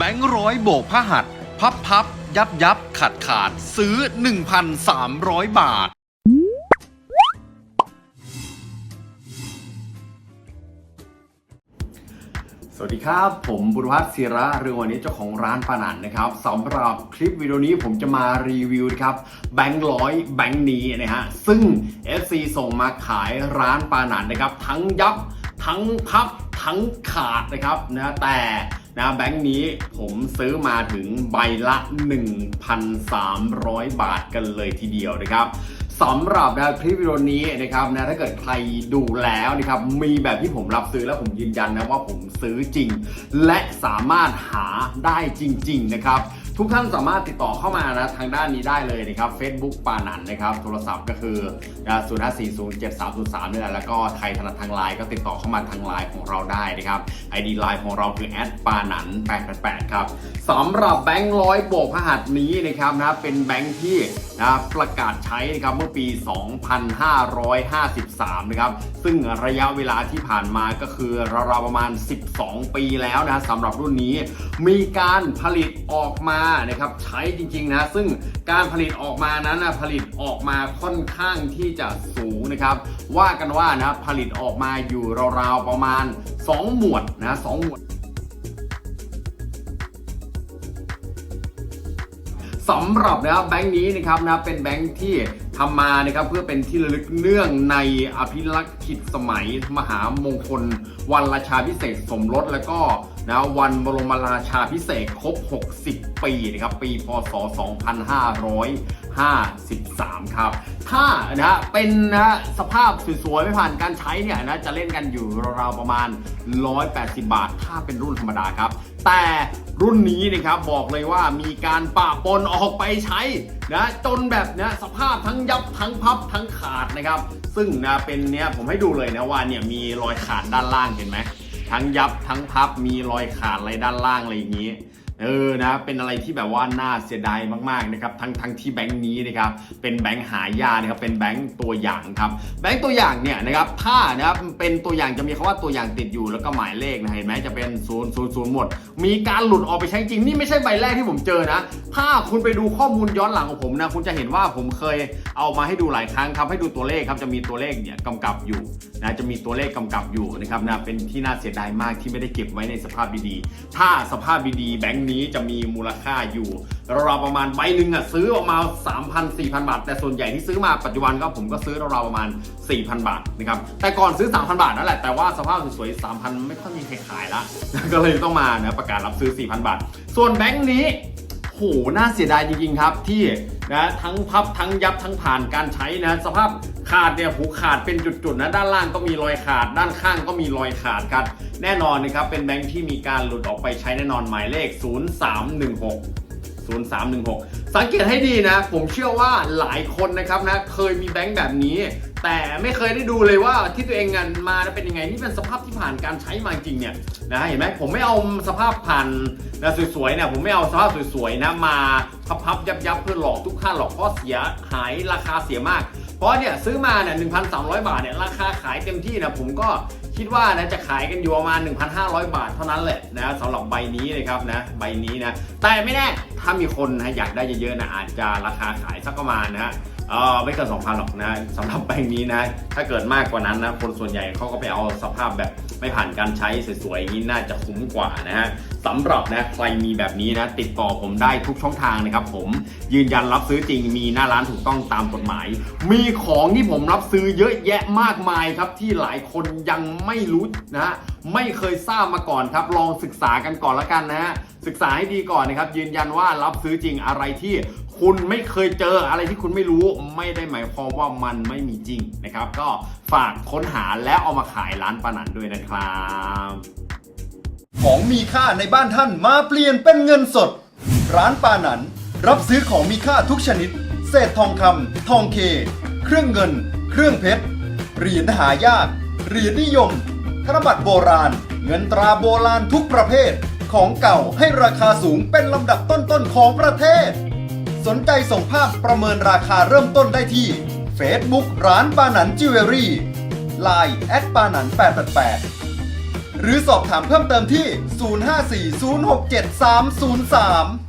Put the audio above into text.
แบงค์ร้อยโบกพระหัตพับพับยับยับขาดขาดซื้อ 1,300 บาท สวัสดีครับ ผมบุรพัฒน์ศิระเรืองวันนี้เจ้าของร้านปานันนะครับสำหรับคลิปวิดีโอนี้ผมจะมารีวิวนะครับแบงค์ร้อยแบงค์นี้นะฮะซึ่ง FC ส่งมาขายร้านปานันนะครับ ทั้งยับทั้งพับทั้งขาดนะครับนะแต่ นะแบงค์นี้ผมซื้อมาถึงใบละ 1,300 บาทกันเลยทีเดียวนะครับสำหรับนะคลิปวิดีโอนี้นะครับนะถ้าเกิดใครดูแล้วนะครับมีแบบที่ผมรับซื้อแล้วผมยืนยันนะว่าผมซื้อจริง และสามารถหาได้จริง ๆ นะครับ ทุกท่านสามารถติดต่อเข้ามานะทางด้านนี้ได้เลยนะครับ Facebook ปานันนะครับ โทรศัพท์ก็คือศูนย์ห้าสี่ศูนย์เจ็ดสามศูนย์สามนี่แหละแล้วก็ใครถนัดทางไลน์ก็ติดต่อเข้ามาทางไลน์ของเราได้นะครับ ID ไลน์ของเราคือแอดปานัน888ครับ สำหรับแบงค์ร้อยโบกพหัสนี้นะครับนะเป็นแบงค์ที่นะประกาศใช้นะครับเมื่อปี 2553 นะครับ ซึ่งระยะเวลาที่ผ่านมาก็คือราวๆประมาณ 12 ปีแล้วนะสำหรับรุ่นนี้มีการผลิตออกมานะครับใช้จริงๆนะซึ่งการผลิตออกมานั้นนะผลิตออกมาค่อนข้างที่จะสูงนะครับ ว่ากันว่านะผลิตออกมาอยู่ราวๆประมาณ 2 หมวดนะสองหมวด สำหรับนะครับแบงค์นี้นะครับนะเป็นแบงค์ที่ทำมานะครับเพื่อเป็นที่ระลึกเนื่องในอภิรักษ์ขิตสมัย มหามงคล วันราชาพิเศษสมรสแล้วก็นะวันบรมราชาพิเศษครบ 60 ปีนะครับปีพศ53 ครับ ถ้านะฮะเป็นนะสภาพสวยๆไม่ผ่านการใช้เนี่ยนะจะเล่นกันอยู่ราวๆประมาณ 180 บาท ถ้าเป็นรุ่นธรรมดาครับ แต่รุ่นนี้นะครับบอกเลยว่ามีการปะปนออกไปใช้นะจนแบบเนี้ยสภาพทั้งยับทั้งพับทั้งขาดนะครับ ซึ่งนะเป็นเนี้ยผมให้ดูเลยนะว่าเนี่ยมีรอยขาดด้านล่างเห็นไหมทั้งยับทั้งพับมีรอยขาดอะไรด้านล่างอะไรอย่างนี้ เออนะเป็นอะไรที่แบบว่าน่าเสียดายมากๆนะครับทั้งทั้งที่แบงค์นี้นะครับเป็นแบงค์หายานะครับเป็นแบงค์ตัวอย่างครับแบงค์ตัวอย่างเนี่ยนะครับถ้านะครับเป็นตัวอย่างจะมีคำว่าตัวอย่างติดอยู่แล้วก็หมายเลขนะเห็นไหมจะเป็น0 0 0หมด มีการหลุดออกไปใช้จริงนี่ไม่ใช่ใบแรกที่ผมเจอนะ ถ้าคุณไปดูข้อมูลย้อนหลังของผมนะคุณจะเห็นว่าผมเคยเอามาให้ดูหลายครั้งครับให้ดูตัวเลขครับจะมีตัวเลขเนี่ยกำกับอยู่นะจะมีตัวเลขกำกับอยู่นะครับนะเป็นที่น่าเสียดายมากที่ไม่ได้เก็บไว้ในสภาพดีๆถ้าสภาพดีๆแบงค์นี้จะมีมูลค่าอยู่ราวประมาณใบหนึ่งอะซื้อออกมา 3,000 4,000 บาท แต่ส่วนใหญ่ที่ซื้อมาปัจจุบันก็ผมก็ซื้อเราประมาณ 4,000 บาทนะครับแต่ก่อนซื้อ 3,000 บาทนั่นแหละแต่ว่าสภาพสวยๆ3,000 ไม่ค่อยมีใครขายละก็เลยต้องมานะประกาศรับซื้อ 4,000 บาท ส่วนแบงค์นี้ โหน่าเสียดายจริงๆครับที่นะทั้งพับทั้งยับทั้งผ่านการใช้นะสภาพขาดเนี่ยหูขาดเป็นจุดๆนะด้านล่างก็มีรอยขาด ด้านข้างก็มีรอยขาดครับแน่นอนนะครับเป็นแบงค์ที่มีการหลุดออกไปใช้แน่นอนหมายเลข 0316 0316 สังเกตให้ดีนะ ผมเชื่อว่าหลายคนนะครับนะเคยมีแบงค์แบบนี้ แต่ไม่เคยได้ดูเลยว่าที่ตัวเองงานมาเป็นยังไงนี่เป็นสภาพที่ผ่านการใช้มาจริงเนี่ยนะเห็นไหมผมไม่เอาสภาพผ่านนะสวยๆเนี่ยผมไม่เอาสภาพสวยๆนะมาพับๆยับๆเพื่อหลอกทุกท่านหรอกเพราะเสียหายราคาเสียมาก เพราะเนี่ยซื้อมาเนี่ย1,300บาทเนี่ยราคาขายเต็มที่นะผมก็คิดว่านะจะขายกันอยู่ประมาณ 1,500 บาทเท่านั้นแหละนะสำหรับใบนี้นะครับนะใบนี้นะแต่ไม่แน่ถ้ามีคนนะอยากได้เยอะๆนะอาจจะราคาขายสักประมาณนะฮะ เออไม่เกิน2,000หรอกนะสำหรับแบงค์นี้นะ ถ้าเกิดมากกว่านั้นนะคนส่วนใหญ่เขาก็ไปเอาสภาพแบบไม่ผ่านการใช้สวยๆอย่างนี้น่าจะคุ้มกว่านะฮะสำหรับนะใครมีแบบนี้นะ ติดต่อผมได้ทุกช่องทางนะครับผมยืนยันรับซื้อจริงมีหน้าร้านถูกต้องตามกฎหมาย มีของที่ผมรับซื้อเยอะแยะมากมายครับที่หลายคนยังไม่รู้นะฮะไม่เคยทราบมาก่อนครับ ลองศึกษากันก่อนละกันนะฮะศึกษาให้ดีก่อนนะครับยืนยันว่ารับซื้อจริงอะไรที่ คุณไม่เคยเจออะไรที่คุณไม่รู้ไม่ได้หมายความว่ามันไม่มีจริงนะครับ ก็ฝากค้นหาแล้วเอามาขายร้านปานันด้วยนะครับ ของมีค่าในบ้านท่านมาเปลี่ยนเป็นเงินสด ร้านปานันรับซื้อของมีค่าทุกชนิด เศษทองคำทองเค เครื่องเงิน เครื่องเพชรเหรียญหายากเหรียญนิยมธนบัตรโบราณ เงินตราโบราณทุกประเภท ของเก่าให้ราคาสูงเป็นลำดับต้นๆของประเทศ สนใจส่งภาพประเมินราคาเริ่มต้นได้ที่ Facebook ร้านปาหนันจิวเวลรี่ Line แอดปาหนัน888 หรือสอบถามเพิ่มเติมที่ 054 067 303